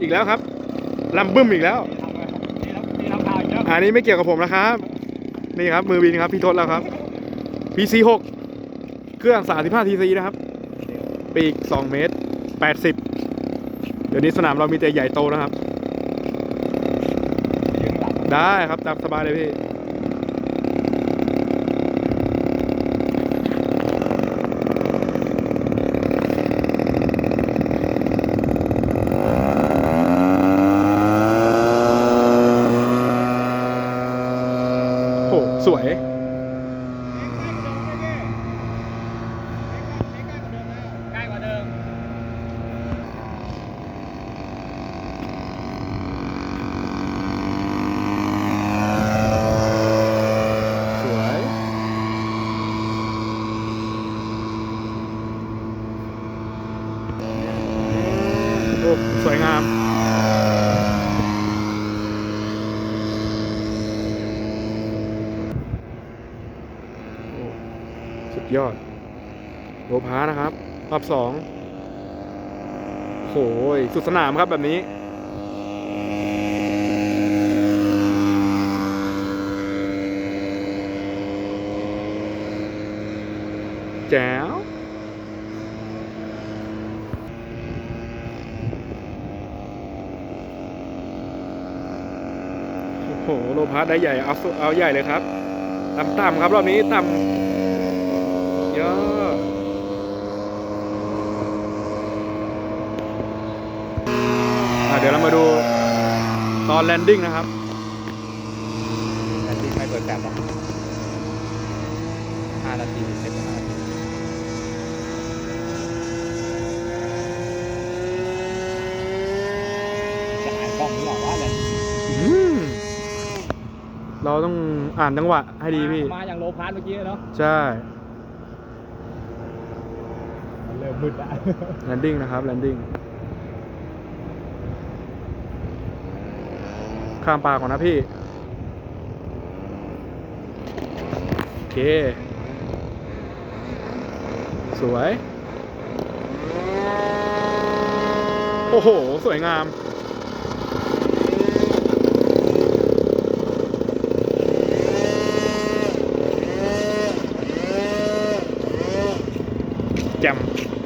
อีกแล้วครับลำบึ้มอีกแล้วนี่รับนี่รับข่าวอีกแล้ว อันนี้ไม่เกี่ยวกับผมนะครับ นี่ครับ มือบินครับ พี่ทศแล้วครับ PC 6เครื่อง 35 TC นะครับ ปีก 2 เมตร 80 เดี๋ยวนี้สนามเรามีแต่ใหญ่โตนะครับยืนหลังได้ครับตามสบายเลยพี่ สวย ใกล้กว่าเดิม สวย โอ้ สวยงาม โอ้ สุดยอดโลพานะครับรอบสองโหยสุดสนามครับแบบนี้ แจ๋วโอ้โหโลพาได้ใหญ่ เอาเอาใหญ่เลยครับต่ำๆครับ รอบนี้ต่ำ ยอะอะเดี๋ยวเรามาดูตอนแลนดิ้งนะครับแต่จริงไม่เปิดแบบหรอกห้านาทีเสร็จห้านาทีจะหายกล้องหรือเปล่าวะเนี่ยอืมเราต้องอ่านจังหวะให้ดีพี่ มาอย่างโลพาร์ทเมื่อกี้เนาะ ใช่มัน เริ่มมืดแล้วแลนดิ้งนะครับแลนดิ้งข้ามปากก่อนนะพี่ โอเค สวย โอ้โห สวยงาม 100